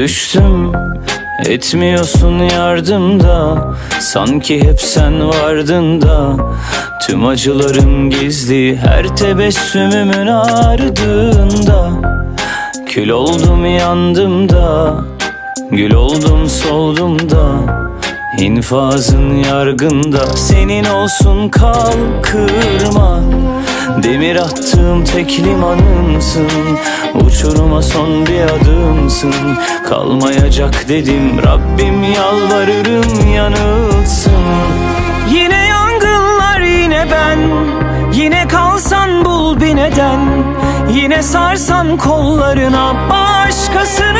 Düştüm etmiyorsun yardımda Sanki hep sen vardın da. Tüm acılarım gizli her tebessümümün ardında. Kül oldum yandım da. Gül oldum soldum da İnfazın yargında Senin olsun kal kırma. Demir attığım tek limanımsın Uçuruma son bir adımsın. Kalmayacak dedim Rabbim yalvarırım yanılsın. Yine yangınlar yine ben Yine kalsan bul bir neden. Yine sarsan kollarına Başkasını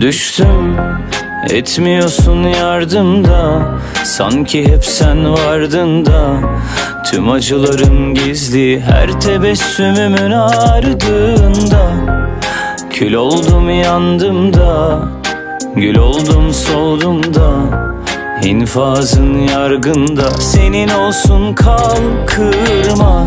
Düştüm etmiyorsun yardımda Sanki hep sen vardın da. Tüm acılarım gizli her tebessümümün ardında. Kül oldum yandım da. Gül oldum soldum da. İnfazın yargında. Senin olsun kal kırma